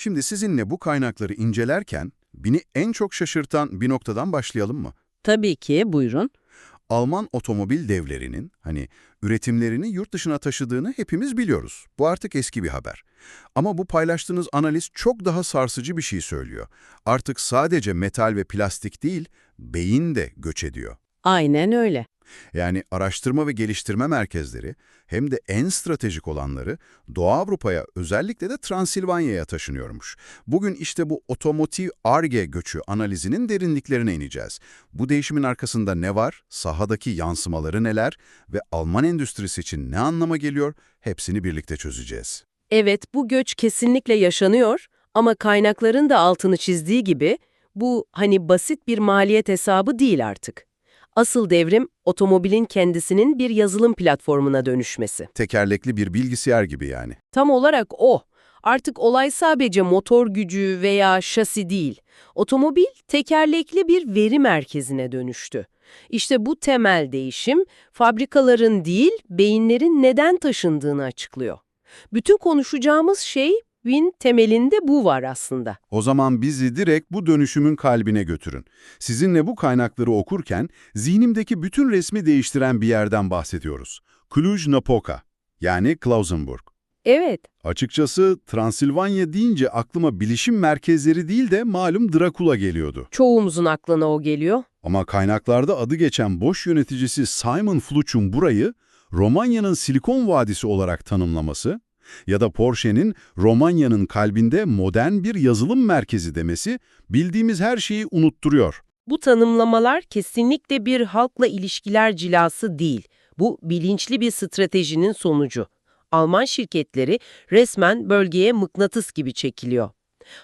Şimdi sizinle bu kaynakları incelerken beni en çok şaşırtan bir noktadan başlayalım mı? Tabii ki, buyurun. Alman otomobil devlerinin hani üretimlerini yurt dışına taşıdığını hepimiz biliyoruz. Bu artık eski bir haber. Ama bu paylaştığınız analiz çok daha sarsıcı bir şey söylüyor. Artık sadece metal ve plastik değil, beyin de göç ediyor. Aynen öyle. Yani araştırma ve geliştirme merkezleri hem de en stratejik olanları Doğu Avrupa'ya özellikle de Transilvanya'ya taşınıyormuş. Bugün işte bu otomotiv ARGE göçü analizinin derinliklerine ineceğiz. Bu değişimin arkasında ne var, sahadaki yansımaları neler ve Alman endüstrisi için ne anlama geliyor hepsini birlikte çözeceğiz. Evet, bu göç kesinlikle yaşanıyor ama kaynakların da altını çizdiği gibi bu hani basit bir maliyet hesabı değil artık. Asıl devrim otomobilin kendisinin bir yazılım platformuna dönüşmesi. Tekerlekli bir bilgisayar gibi yani. Tam olarak o. Artık olay sadece motor gücü veya şasi değil. Otomobil tekerlekli bir veri merkezine dönüştü. İşte bu temel değişim fabrikaların değil, beyinlerin neden taşındığını açıklıyor. Bütün konuşacağımız şey Win temelinde bu var aslında. O zaman bizi direkt bu dönüşümün kalbine götürün. Sizinle bu kaynakları okurken zihnimdeki bütün resmi değiştiren bir yerden bahsediyoruz. Cluj-Napoca yani Klausenburg. Evet, Açıkçası Transilvanya deyince aklıma bilişim merkezleri değil de malum Drakula geliyordu. çoğumuzun aklına o geliyor. Ama kaynaklarda adı geçen Boş yöneticisi Simon Fluch'un burayı Romanya'nın Silikon Vadisi olarak tanımlaması ya da Porsche'nin Romanya'nın kalbinde modern bir yazılım merkezi demesi bildiğimiz her şeyi unutturuyor. Bu tanımlamalar kesinlikle bir halkla ilişkiler cilası değil. Bu bilinçli bir stratejinin sonucu. Alman şirketleri resmen bölgeye mıknatıs gibi çekiliyor.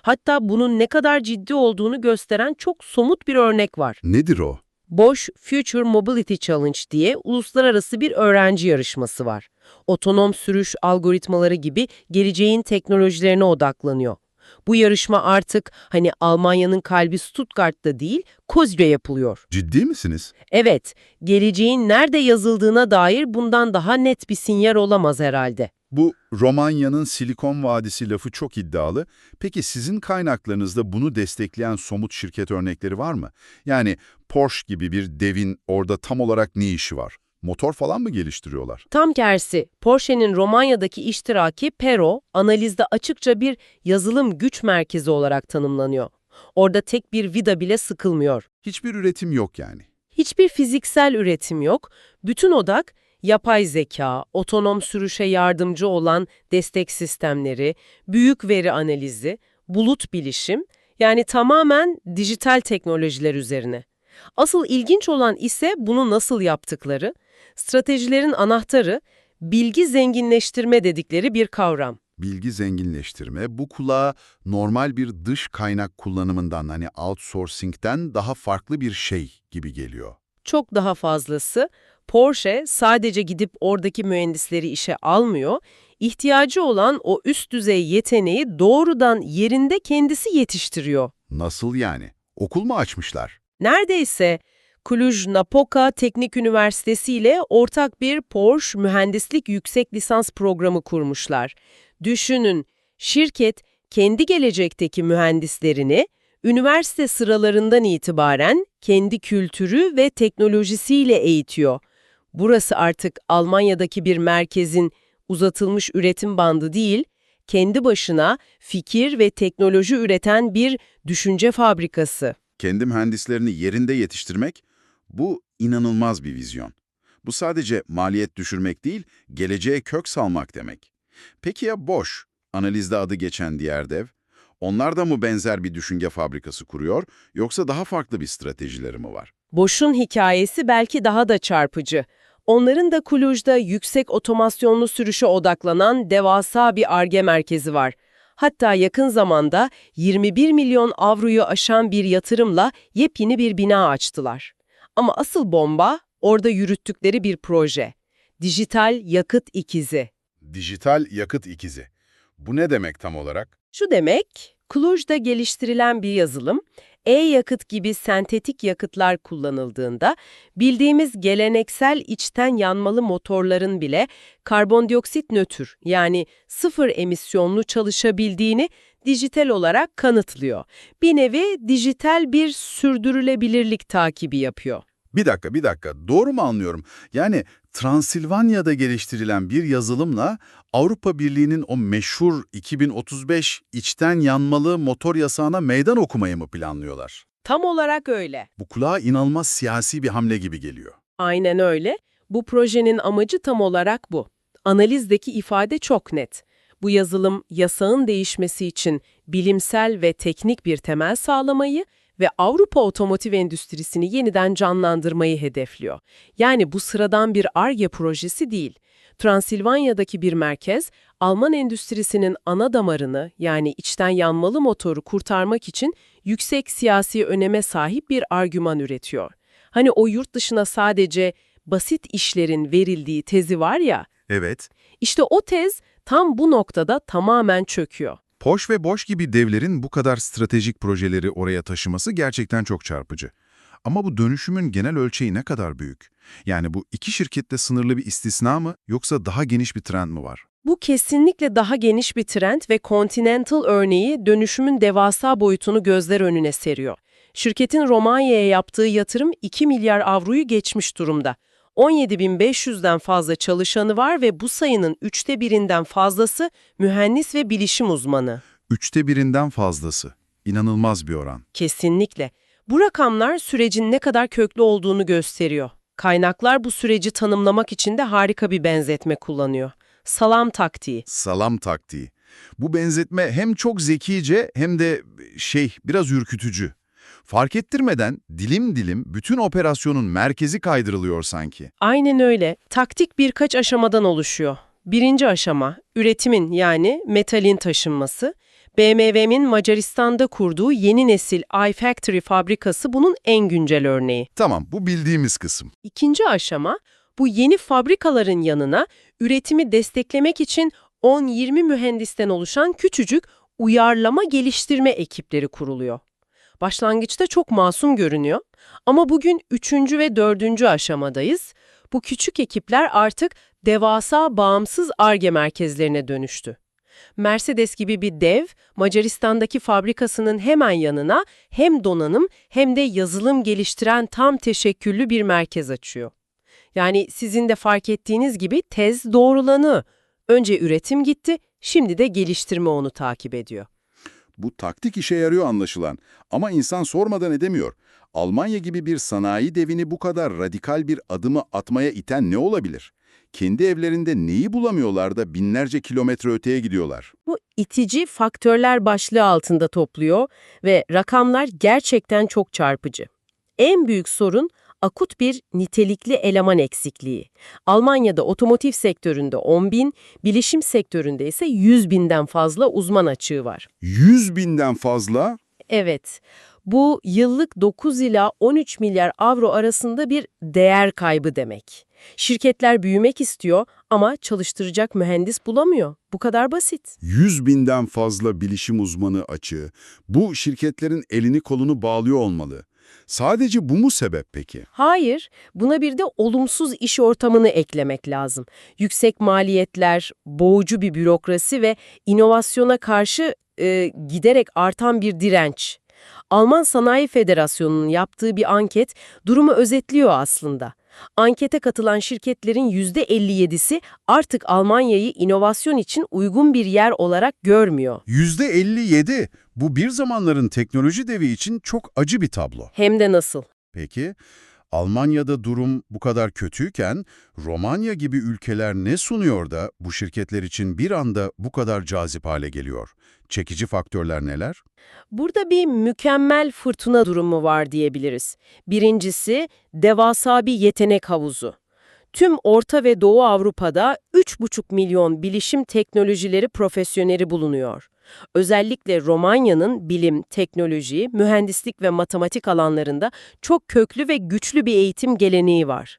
Hatta bunun ne kadar ciddi olduğunu gösteren çok somut bir örnek var. Nedir o? Bosch Future Mobility Challenge diye uluslararası bir öğrenci yarışması var. Otonom sürüş algoritmaları gibi geleceğin teknolojilerine odaklanıyor. Bu yarışma artık hani Almanya'nın kalbi Stuttgart'ta değil, Kozre yapılıyor. Ciddi misiniz? Evet, geleceğin nerede yazıldığına dair bundan daha net bir sinyal olamaz herhalde. Bu Romanya'nın Silikon Vadisi lafı çok iddialı. Peki sizin kaynaklarınızda bunu destekleyen somut şirket örnekleri var mı? Yani Porsche gibi bir devin orada tam olarak ne işi var? Motor falan mı geliştiriyorlar? Tam tersi, Porsche'nin Romanya'daki iştiraki Pero, analizde açıkça bir yazılım güç merkezi olarak tanımlanıyor. Orada tek bir vida bile sıkılmıyor. Hiçbir üretim yok yani. Hiçbir fiziksel üretim yok. Bütün odak yapay zeka, otonom sürüşe yardımcı olan destek sistemleri, büyük veri analizi, bulut bilişim, yani tamamen dijital teknolojiler üzerine. Asıl ilginç olan ise bunu nasıl yaptıkları, stratejilerin anahtarı, bilgi zenginleştirme dedikleri bir kavram. Bilgi zenginleştirme bu kulağa normal bir dış kaynak kullanımından hani outsourcing'den daha farklı bir şey gibi geliyor. Çok daha fazlası, Porsche sadece gidip oradaki mühendisleri işe almıyor, ihtiyacı olan o üst düzey yeteneği doğrudan yerinde kendisi yetiştiriyor. Nasıl yani? Okul mu açmışlar? Neredeyse Cluj-Napoca Teknik Üniversitesi ile ortak bir Porsche mühendislik yüksek lisans programı kurmuşlar. Düşünün, şirket kendi gelecekteki mühendislerini üniversite sıralarından itibaren kendi kültürü ve teknolojisiyle eğitiyor. Burası artık Almanya'daki bir merkezin uzatılmış üretim bandı değil, kendi başına fikir ve teknoloji üreten bir düşünce fabrikası. Kendi mühendislerini yerinde yetiştirmek, bu inanılmaz bir vizyon. Bu sadece maliyet düşürmek değil, geleceğe kök salmak demek. Peki ya Bosch, analizde adı geçen diğer dev? Onlar da mı benzer bir düşünce fabrikası kuruyor, yoksa daha farklı bir stratejileri mi var? Bosch'un hikayesi belki daha da çarpıcı. Onların da Kuluj'da yüksek otomasyonlu sürüşe odaklanan devasa bir ARGE merkezi var. Hatta yakın zamanda 21 milyon avroyu aşan bir yatırımla yepyeni bir bina açtılar. Ama asıl bomba orada yürüttükleri bir proje. Dijital yakıt ikizi. Dijital yakıt ikizi. Bu ne demek tam olarak? Şu demek, Cluj'da geliştirilen bir yazılım, e-yakıt gibi sentetik yakıtlar kullanıldığında bildiğimiz geleneksel içten yanmalı motorların bile karbondioksit nötr yani sıfır emisyonlu çalışabildiğini dijital olarak kanıtlıyor. Bir nevi dijital bir sürdürülebilirlik takibi yapıyor. Bir dakika, bir dakika. Doğru mu anlıyorum? Yani Transilvanya'da geliştirilen bir yazılımla Avrupa Birliği'nin o meşhur 2035 içten yanmalı motor yasağına meydan okumayı mı planlıyorlar? Tam olarak öyle. Bu kulağa inanılmaz siyasi bir hamle gibi geliyor. Aynen öyle. Bu projenin amacı tam olarak bu. Analizdeki ifade çok net. Bu yazılım yasağın değişmesi için bilimsel ve teknik bir temel sağlamayı ve Avrupa otomotiv endüstrisini yeniden canlandırmayı hedefliyor. Yani bu sıradan bir ARGE projesi değil. Transilvanya'daki bir merkez, Alman endüstrisinin ana damarını yani içten yanmalı motoru kurtarmak için yüksek siyasi öneme sahip bir argüman üretiyor. Hani o yurt dışına sadece basit işlerin verildiği tezi var ya, Evet. işte o tez tam bu noktada tamamen çöküyor. Poş ve Boş gibi devlerin bu kadar stratejik projeleri oraya taşıması gerçekten çok çarpıcı. Ama bu dönüşümün genel ölçeği ne kadar büyük? Yani bu iki şirkette sınırlı bir istisna mı yoksa daha geniş bir trend mi var? Bu kesinlikle daha geniş bir trend ve Continental örneği dönüşümün devasa boyutunu gözler önüne seriyor. Şirketin Romanya'ya yaptığı yatırım 2 milyar avroyu geçmiş durumda. 17.500'den fazla çalışanı var ve bu sayının üçte birinden fazlası mühendis ve bilişim uzmanı. Üçte birinden fazlası. İnanılmaz bir oran. Kesinlikle. Bu rakamlar sürecin ne kadar köklü olduğunu gösteriyor. Kaynaklar bu süreci tanımlamak için de harika bir benzetme kullanıyor. Salam taktiği. Salam taktiği. Bu benzetme hem çok zekice hem de şey biraz ürkütücü. Fark ettirmeden dilim dilim bütün operasyonun merkezi kaydırılıyor sanki. Aynen öyle. Taktik birkaç aşamadan oluşuyor. Birinci aşama, üretimin yani metalin taşınması. BMW'nin Macaristan'da kurduğu yeni nesil iFactory fabrikası bunun en güncel örneği. Tamam bu bildiğimiz kısım. İkinci aşama, bu yeni fabrikaların yanına üretimi desteklemek için 10-20 mühendisten oluşan küçücük uyarlama geliştirme ekipleri kuruluyor. Başlangıçta çok masum görünüyor ama bugün üçüncü ve dördüncü aşamadayız. Bu küçük ekipler artık devasa bağımsız ARGE merkezlerine dönüştü. Mercedes gibi bir dev, Macaristan'daki fabrikasının hemen yanına hem donanım hem de yazılım geliştiren tam teşekküllü bir merkez açıyor. Yani sizin de fark ettiğiniz gibi tez doğrulanı. Önce üretim gitti, şimdi de geliştirme onu takip ediyor. Bu taktik işe yarıyor anlaşılan. Ama insan sormadan edemiyor. Almanya gibi bir sanayi devini bu kadar radikal bir adımı atmaya iten ne olabilir? Kendi evlerinde neyi bulamıyorlar da binlerce kilometre öteye gidiyorlar? Bu itici faktörler başlığı altında topluyor ve rakamlar gerçekten çok çarpıcı. En büyük sorun akut bir nitelikli eleman eksikliği. Almanya'da otomotiv sektöründe 10 bin, bilişim sektöründe ise 100 binden fazla uzman açığı var. 100 binden fazla Evet, bu yıllık 9 ila 13 milyar avro arasında bir değer kaybı demek. Şirketler büyümek istiyor ama çalıştıracak mühendis bulamıyor. Bu kadar basit. 100 binden fazla bilişim uzmanı açığı. Bu şirketlerin elini kolunu bağlıyor olmalı. Sadece bu mu sebep peki? Hayır, buna bir de olumsuz iş ortamını eklemek lazım. Yüksek maliyetler, boğucu bir bürokrasi ve inovasyona karşı e, giderek artan bir direnç. Alman Sanayi Federasyonu'nun yaptığı bir anket durumu özetliyor aslında. Ankete katılan şirketlerin %57'si artık Almanya'yı inovasyon için uygun bir yer olarak görmüyor. %57. Bu bir zamanların teknoloji devi için çok acı bir tablo. Hem de nasıl? Peki, Almanya'da durum bu kadar kötüyken Romanya gibi ülkeler ne sunuyor da bu şirketler için bir anda bu kadar cazip hale geliyor? Çekici faktörler neler? Burada bir mükemmel fırtına durumu var diyebiliriz. Birincisi devasa bir yetenek havuzu. Tüm Orta ve Doğu Avrupa'da 3,5 milyon bilişim teknolojileri profesyoneli bulunuyor. Özellikle Romanya'nın bilim, teknoloji, mühendislik ve matematik alanlarında çok köklü ve güçlü bir eğitim geleneği var.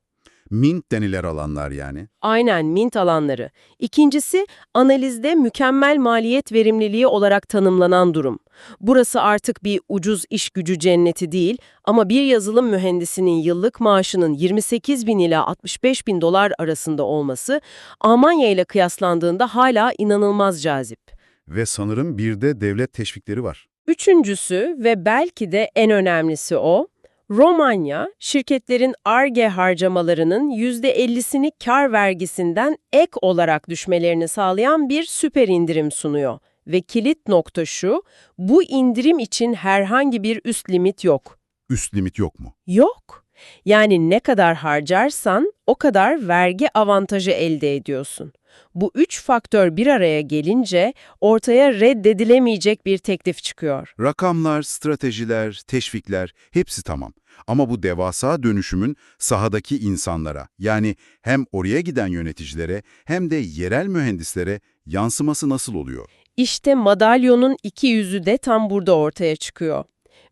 Mint deniler alanlar yani. Aynen mint alanları. İkincisi analizde mükemmel maliyet verimliliği olarak tanımlanan durum. Burası artık bir ucuz iş gücü cenneti değil ama bir yazılım mühendisinin yıllık maaşının 28 bin ila 65 bin dolar arasında olması Almanya ile kıyaslandığında hala inanılmaz cazip. Ve sanırım bir de devlet teşvikleri var. Üçüncüsü ve belki de en önemlisi o, Romanya, şirketlerin ARGE harcamalarının %50'sini kar vergisinden ek olarak düşmelerini sağlayan bir süper indirim sunuyor. Ve kilit nokta şu, bu indirim için herhangi bir üst limit yok. Üst limit yok mu? Yok. Yani ne kadar harcarsan o kadar vergi avantajı elde ediyorsun. Bu üç faktör bir araya gelince ortaya reddedilemeyecek bir teklif çıkıyor. Rakamlar, stratejiler, teşvikler hepsi tamam. Ama bu devasa dönüşümün sahadaki insanlara yani hem oraya giden yöneticilere hem de yerel mühendislere yansıması nasıl oluyor? İşte madalyonun iki yüzü de tam burada ortaya çıkıyor.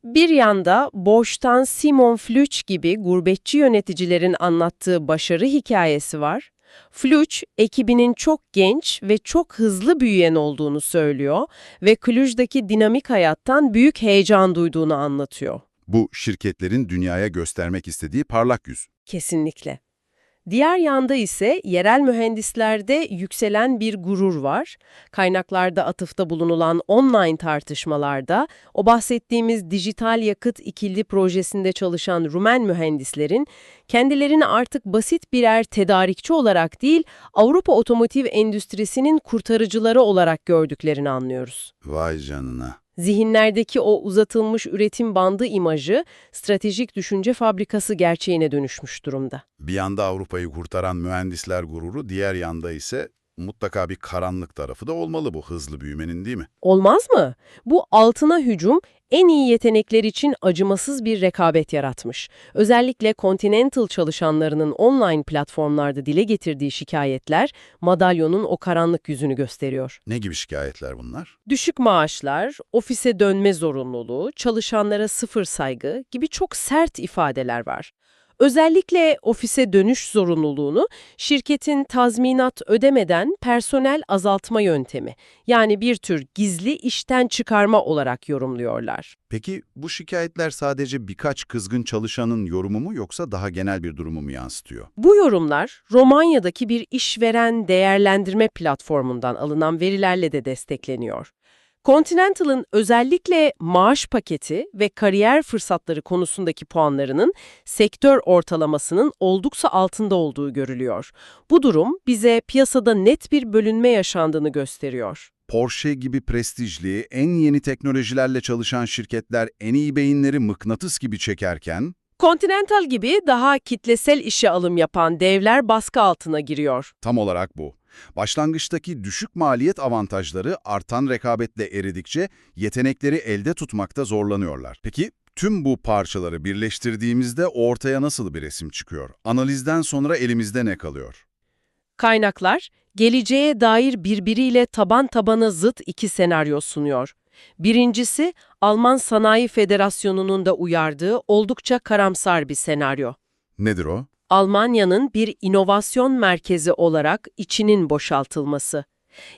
Bir yanda Bosch'tan Simon Flüch gibi gurbetçi yöneticilerin anlattığı başarı hikayesi var. Flüch, ekibinin çok genç ve çok hızlı büyüyen olduğunu söylüyor ve Cluj'daki dinamik hayattan büyük heyecan duyduğunu anlatıyor. Bu şirketlerin dünyaya göstermek istediği parlak yüz. Kesinlikle. Diğer yanda ise yerel mühendislerde yükselen bir gurur var. Kaynaklarda atıfta bulunulan online tartışmalarda o bahsettiğimiz dijital yakıt ikili projesinde çalışan Rumen mühendislerin kendilerini artık basit birer tedarikçi olarak değil Avrupa otomotiv endüstrisinin kurtarıcıları olarak gördüklerini anlıyoruz. Vay canına. Zihinlerdeki o uzatılmış üretim bandı imajı stratejik düşünce fabrikası gerçeğine dönüşmüş durumda. Bir yanda Avrupa'yı kurtaran mühendisler gururu, diğer yanda ise mutlaka bir karanlık tarafı da olmalı bu hızlı büyümenin değil mi? Olmaz mı? Bu altına hücum en iyi yetenekler için acımasız bir rekabet yaratmış. Özellikle Continental çalışanlarının online platformlarda dile getirdiği şikayetler madalyonun o karanlık yüzünü gösteriyor. Ne gibi şikayetler bunlar? Düşük maaşlar, ofise dönme zorunluluğu, çalışanlara sıfır saygı gibi çok sert ifadeler var. Özellikle ofise dönüş zorunluluğunu şirketin tazminat ödemeden personel azaltma yöntemi, yani bir tür gizli işten çıkarma olarak yorumluyorlar. Peki bu şikayetler sadece birkaç kızgın çalışanın yorumu mu yoksa daha genel bir durumu mu yansıtıyor? Bu yorumlar Romanya'daki bir işveren değerlendirme platformundan alınan verilerle de destekleniyor. Continental'ın özellikle maaş paketi ve kariyer fırsatları konusundaki puanlarının sektör ortalamasının oldukça altında olduğu görülüyor. Bu durum bize piyasada net bir bölünme yaşandığını gösteriyor. Porsche gibi prestijli, en yeni teknolojilerle çalışan şirketler en iyi beyinleri mıknatıs gibi çekerken, Continental gibi daha kitlesel işe alım yapan devler baskı altına giriyor. tam olarak bu. Başlangıçtaki düşük maliyet avantajları artan rekabetle eridikçe yetenekleri elde tutmakta zorlanıyorlar. Peki tüm bu parçaları birleştirdiğimizde ortaya nasıl bir resim çıkıyor? Analizden sonra elimizde ne kalıyor? Kaynaklar, geleceğe dair birbiriyle taban tabana zıt iki senaryo sunuyor. Birincisi, Alman Sanayi Federasyonu'nun da uyardığı oldukça karamsar bir senaryo. Nedir o? Almanya'nın bir inovasyon merkezi olarak içinin boşaltılması.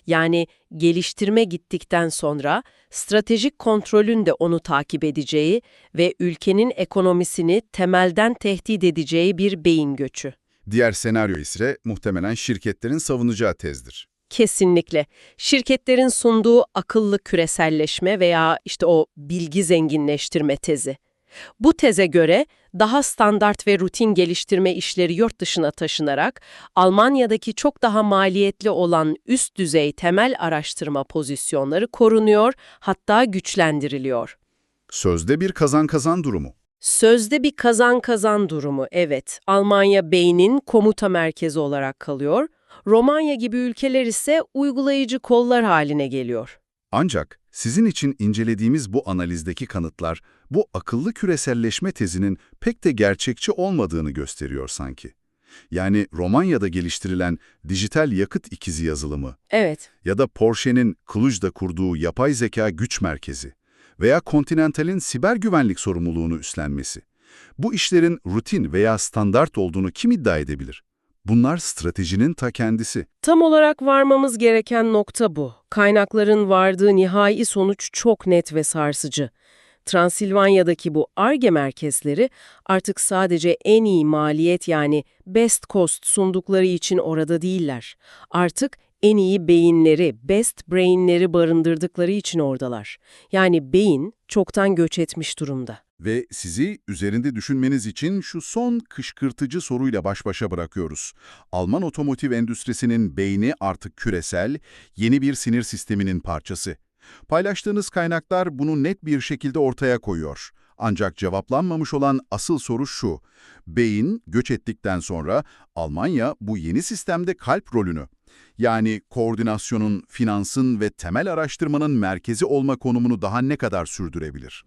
Yani geliştirme gittikten sonra stratejik kontrolün de onu takip edeceği ve ülkenin ekonomisini temelden tehdit edeceği bir beyin göçü. Diğer senaryo ise muhtemelen şirketlerin savunacağı tezdir. Kesinlikle. Şirketlerin sunduğu akıllı küreselleşme veya işte o bilgi zenginleştirme tezi. Bu teze göre daha standart ve rutin geliştirme işleri yurt dışına taşınarak Almanya'daki çok daha maliyetli olan üst düzey temel araştırma pozisyonları korunuyor, hatta güçlendiriliyor. Sözde bir kazan-kazan durumu. Sözde bir kazan-kazan durumu, evet. Almanya beynin komuta merkezi olarak kalıyor. Romanya gibi ülkeler ise uygulayıcı kollar haline geliyor. Ancak sizin için incelediğimiz bu analizdeki kanıtlar, bu akıllı küreselleşme tezinin pek de gerçekçi olmadığını gösteriyor sanki. Yani Romanya'da geliştirilen dijital yakıt ikizi yazılımı Evet, ya da Porsche'nin Cluj'da kurduğu yapay zeka güç merkezi veya Continental'in siber güvenlik sorumluluğunu üstlenmesi. Bu işlerin rutin veya standart olduğunu kim iddia edebilir? Bunlar stratejinin ta kendisi. Tam olarak varmamız gereken nokta bu. Kaynakların vardığı nihai sonuç çok net ve sarsıcı. Transilvanya'daki bu ARGE merkezleri artık sadece en iyi maliyet yani best cost sundukları için orada değiller. Artık en iyi beyinleri, best brainleri barındırdıkları için oradalar. Yani beyin çoktan göç etmiş durumda. Ve sizi üzerinde düşünmeniz için şu son kışkırtıcı soruyla baş başa bırakıyoruz. Alman otomotiv endüstrisinin beyni artık küresel, yeni bir sinir sisteminin parçası. Paylaştığınız kaynaklar bunu net bir şekilde ortaya koyuyor. Ancak cevaplanmamış olan asıl soru şu. Beyin göç ettikten sonra Almanya bu yeni sistemde kalp rolünü, yani koordinasyonun, finansın ve temel araştırmanın merkezi olma konumunu daha ne kadar sürdürebilir?